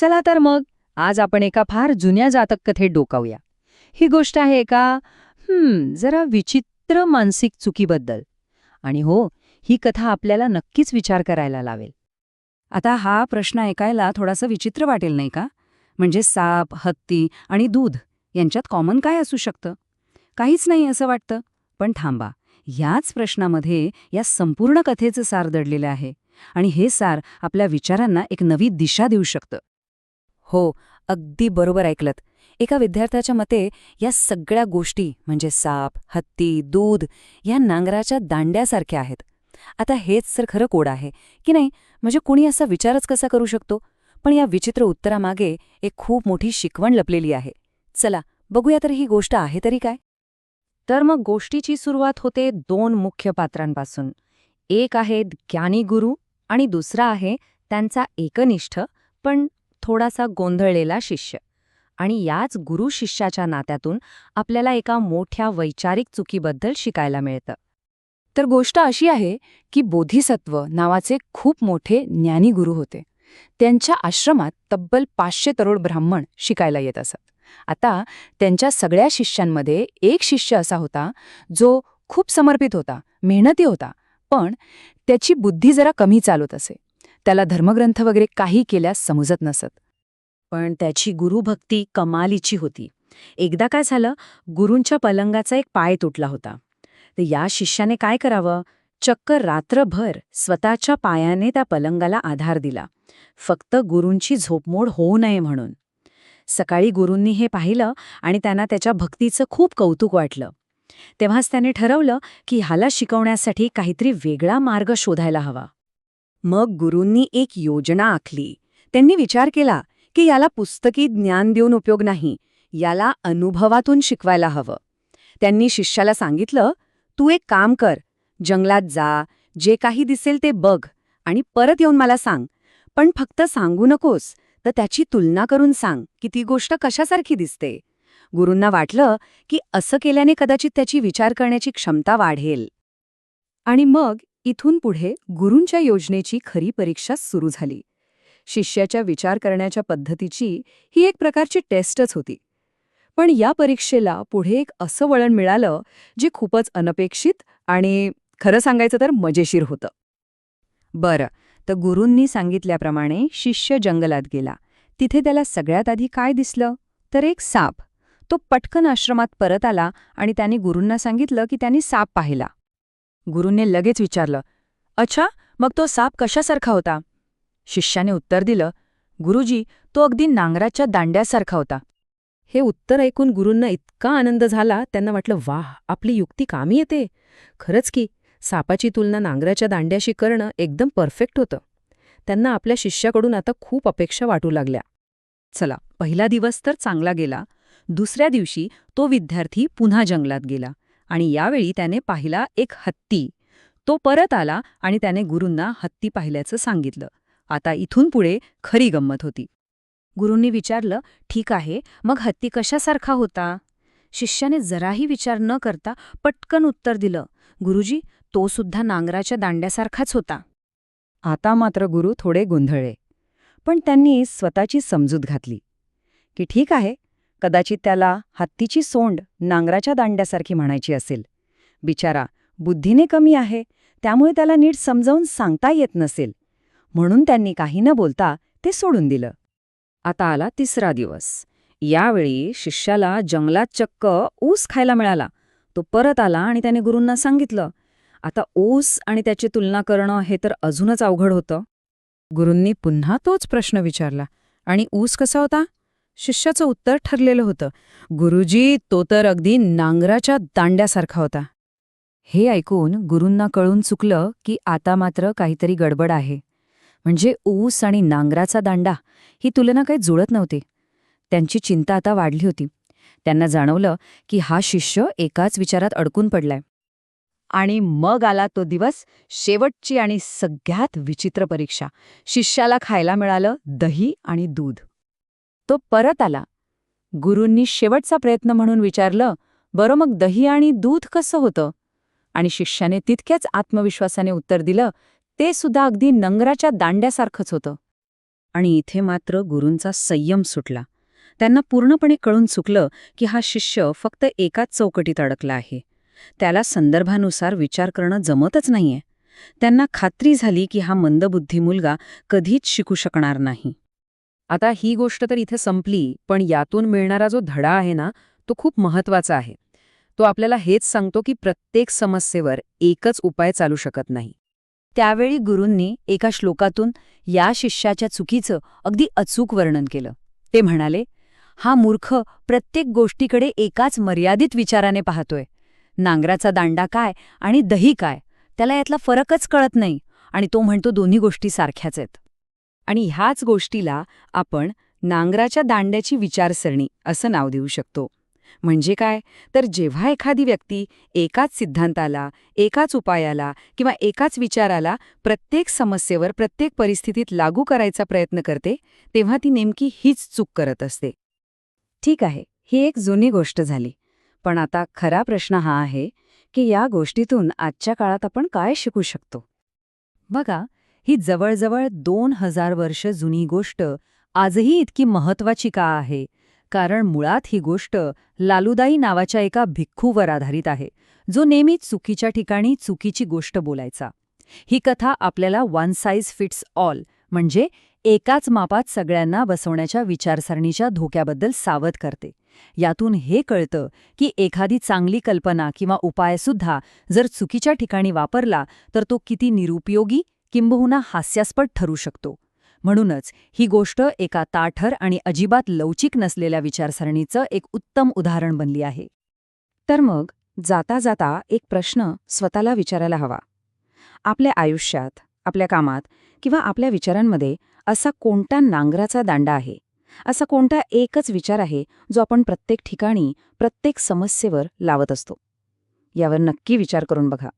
चला तर मग आज आपण एका फार जुन्या जातक कथेत डोकावूया. ही गोष्ट आहे एका हम्म जरा विचित्र मानसिक चुकीबद्दल. आणि हो ही कथा आपल्याला नक्कीच विचार करायला लावेल. आता हा प्रश्न ऐकायला थोडासा विचित्र वाटेल नाही का? म्हणजे साप हत्ती आणि दूध यांच्यात कॉमन काय असू शकतं? काहीच नाही असं वाटतं. पण थांबा याच प्रश्नामध्ये या संपूर्ण कथेचं सार दडलेलं आहे. आणि हे सार आपल्या विचारांना एक नवी दिशा देऊ शकतं. हो अगदी बरोबर ऐकलत. एका विद्यार्थ्याच्या मते या सगळ्या गोष्टी म्हणजे साप हत्ती दूध या नांगराच्या दांड्यासारख्या आहेत. आता हेच तर खरं कोड आहे की नाही? म्हणजे कुणी असा विचारच कसा करू शकतो? पण या विचित्र उत्तरामागे एक खूप मोठी शिकवण लपलेली आहे. चला बघूया तर ही गोष्ट आहे तरी काय? तर मग गोष्टीची सुरुवात होते दोन मुख्य पात्रांपासून. एक आहे ज्ञानी गुरु आणि दुसरा आहे त्यांचा एकनिष्ठ पण थोडासा गोंधळलेला शिष्य. आणि याच गुरु शिष्याच्या नात्यातून आपल्याला एका मोठ्या वैचारिक चुकीबद्दल शिकायला मिळतं. तर गोष्ट अशी आहे की बोधिसत्व नावाचे खूप मोठे ज्ञानी गुरु होते. त्यांच्या आश्रमात तब्बल पाचशे तरुण ब्राह्मण शिकायला येत असत. आता त्यांच्या सगळ्या शिष्यांमध्ये एक शिष्य असा होता जो खूप समर्पित होता मेहनती होता पण त्याची बुद्धी जरा कमी चालत असे. त्याला धर्मग्रंथ वगैरे काही केल्यास समजत नसत. पण त्याची गुरुभक्ती कमालीची होती. एकदा काय झालं गुरूंच्या पलंगाचा एक पाय तुटला होता. तर या शिष्याने काय करावं? चक्क रात्रभर स्वतःच्या पायाने त्या पलंगाला आधार दिला. फक्त गुरूंची झोपमोड होऊ नये म्हणून. सकाळी गुरूंनी हे पाहिलं आणि त्यांना त्याच्या भक्तीचं खूप कौतुक वाटलं. तेव्हाच त्याने ठरवलं की ह्याला शिकवण्यासाठी काहीतरी वेगळा मार्ग शोधायला हवा. मग गुरूंनी एक योजना आखली. त्यांनी विचार केला की याला पुस्तकी ज्ञान देऊन उपयोग नाही याला अनुभवातून शिकवायला हवं. त्यांनी शिष्याला सांगितलं तू एक काम कर जंगलात जा जे काही दिसेल ते बघ आणि परत येऊन मला सांग. पण फक्त सांगू नकोस तर त्याची तुलना करून सांग की ती गोष्ट कशासारखी दिसते गुरूंना वाटलं की असं केल्याने कदाचित त्याची विचार करण्याची क्षमता वाढेल. आणि मग इथून पुढे गुरूंच्या योजनेची खरी परीक्षा सुरू झाली. शिष्याच्या विचार करण्याच्या पद्धतीची ही एक प्रकारची टेस्टच होती. पण या परीक्षेला पुढे एक असं वळण मिळालं जे खूपच अनपेक्षित आणि खरं सांगायचं तर मजेशीर होतं. बरं तर गुरूंनी सांगितल्याप्रमाणे शिष्य जंगलात गेला. तिथे त्याला सगळ्यात आधी काय दिसलं? तर एक साप. तो पटकन आश्रमात परत आला आणि त्याने गुरूंना सांगितलं की त्यांनी साप पाहिला. गुरूंनी लगेच विचारलं अच्छा मग तो साप कशासारखा होता? शिष्याने उत्तर दिलं गुरुजी तो अगदी नांगराच्या दांड्यासारखा होता. हे उत्तर ऐकून गुरूंना इतका आनंद झाला त्यांना वाटलं वाह आपली युक्ती कामी येते. खरंच की सापाची तुलना नांगराच्या दांड्याशी करणं एकदम परफेक्ट होतं. त्यांना आपल्या शिष्याकडून आता खूप अपेक्षा वाटू लागल्या. चला पहिला दिवस तर चांगला गेला. दुसऱ्या दिवशी तो विद्यार्थी पुन्हा जंगलात गेला. आणि यावेळी त्याने पाहिला एक हत्ती. तो परत आला आणि त्याने गुरूंना हत्ती पाहिल्याचं सांगितलं. आता इथून पुढे खरी गंमत होती. गुरूंनी विचारलं ठीक आहे मग हत्ती कशासारखा होता? शिष्याने जराही विचार न करता पटकन उत्तर दिलं गुरुजी तो सुद्धा नांगराच्या दांड्यासारखाच होता. आता मात्र गुरु थोडे गोंधळले. पण त्यांनी स्वतःची समजूत घातली. की ठीक आहे कदाचित त्याला हत्तीची सोंड नांगराच्या दांड्यासारखी म्हणायची असेल. बिचारा बुद्धीने कमी आहे त्यामुळे त्याला नीट समजावून सांगता येत नसेल. म्हणून त्यांनी काही न बोलता ते सोडून दिलं. आता आला तिसरा दिवस. यावेळी शिष्याला जंगलात चक्क ऊस खायला मिळाला. तो परत आला आणि त्याने गुरूंना सांगितलं आता ऊस आणि त्याची तुलना करणं हे तर अजूनच अवघड होतं. गुरूंनी पुन्हा तोच प्रश्न विचारला आणि ऊस कसा होता? शिष्याचं उत्तर ठरलेलं होतं. गुरुजी तो तर अगदी नांगराच्या दांड्यासारखा होता. हे ऐकून गुरूंना कळून चुकलं की आता मात्र काहीतरी गडबड आहे. म्हणजे ऊस आणि नांगराचा दांडा ही तुलना काही जुळत नव्हती. त्यांची चिंता आता वाढली होती. त्यांना जाणवलं की हा शिष्य एकाच विचारात अडकून पडलाय. आणि मग आला तो दिवस शेवटची आणि सगळ्यात विचित्र परीक्षा. शिष्याला खायला मिळालं दही आणि दूध. तो परत आला. गुरूंनी शेवटचा प्रयत्न म्हणून विचारलं बरं मग दही आणि दूध कसं होतं? आणि शिष्याने तितक्याच आत्मविश्वासाने उत्तर दिलं ते सुद्धा अगदी नंगराच्या दांड्यासारखंच होतं. आणि इथे मात्र गुरूंचा संयम सुटला. त्यांना पूर्णपणे कळून चुकलं की हा शिष्य फक्त एकाच चौकटीत अडकला आहे. त्याला संदर्भानुसार विचार करणं जमतच नाहीये. त्यांना खात्री झाली की हा मंदबुद्धी मुलगा कधीच शिकू शकणार नाही. आता ही गोष्ट तर इथे संपली पण यातून मिळणारा जो धडा आहे ना तो खूप महत्त्वाचा आहे. तो आपल्याला हेच सांगतो की प्रत्येक समस्येवर एकच उपाय चालू शकत नाही. त्यावेळी गुरूंनी एका श्लोकातून या शिष्याच्या चुकीचं अगदी अचूक वर्णन केलं. ते म्हणाले हा मूर्ख प्रत्येक गोष्टीकडे एकाच मर्यादित विचाराने पाहतोय. नांगराचा दांडा काय आणि दही काय त्याला यातला फरकच कळत नाही आणि तो म्हणतो दोन्ही गोष्टी सारख्याच आहेत. आणि ह्याच गोष्टीला आपण नांगराच्या दांड्याची विचारसरणी असं नाव देऊ शकतो. म्हणजे काय? तर जेव्हा एखादी व्यक्ती एकाच सिद्धांताला एकाच उपायाला किंवा एकाच विचाराला प्रत्येक समस्येवर प्रत्येक परिस्थितीत लागू करायचा प्रयत्न करते तेव्हा ती नेमकी हीच चूक करत असते. ठीक आहे ही एक जुनी गोष्ट झाली. पण आता खरा प्रश्न हा आहे की या गोष्टीतून आजच्या काळात आपण काय शिकू शकतो? बघा ही जवळजवळ दोन हजार वर्ष जुनी गोष्ट आजही इतकी महत्वाची का आहे? कारण मुळात ही गोष्ट लालुदाई नावाच्या एका भिक्खूवर आधारित आहे जो नेहमी चुकीच्या ठिकाणी चुकीची गोष्ट बोलायचा. ही कथा आपल्याला वन साईज फिट्स ऑल म्हणजे एकाच मापात सगळ्यांना बसवण्याच्या विचारसरणीच्या धोक्याबद्दल सावध करते. यातून हे कळतं की एखादी चांगली कल्पना किंवा उपायसुद्धा जर चुकीच्या ठिकाणी वापरला तर तो किती निरुपयोगी किंबहुना हास्यास्पद ठरू शकतो. म्हणूनच ही गोष्ट एका ताठर आणि अजिबात लवचिक नसलेल्या विचारसरणीचं एक उत्तम उदाहरण बनली आहे. तर मग जाता जाता एक प्रश्न स्वतःला विचारायला हवा. आपल्या आयुष्यात आपल्या कामात किंवा आपल्या विचारांमध्ये असा कोणता नांगराचा दांडा आहे? असा कोणता एकच विचार आहे जो आपण प्रत्येक ठिकाणी प्रत्येक समस्येवर लावत असतो? यावर नक्की विचार करून बघा.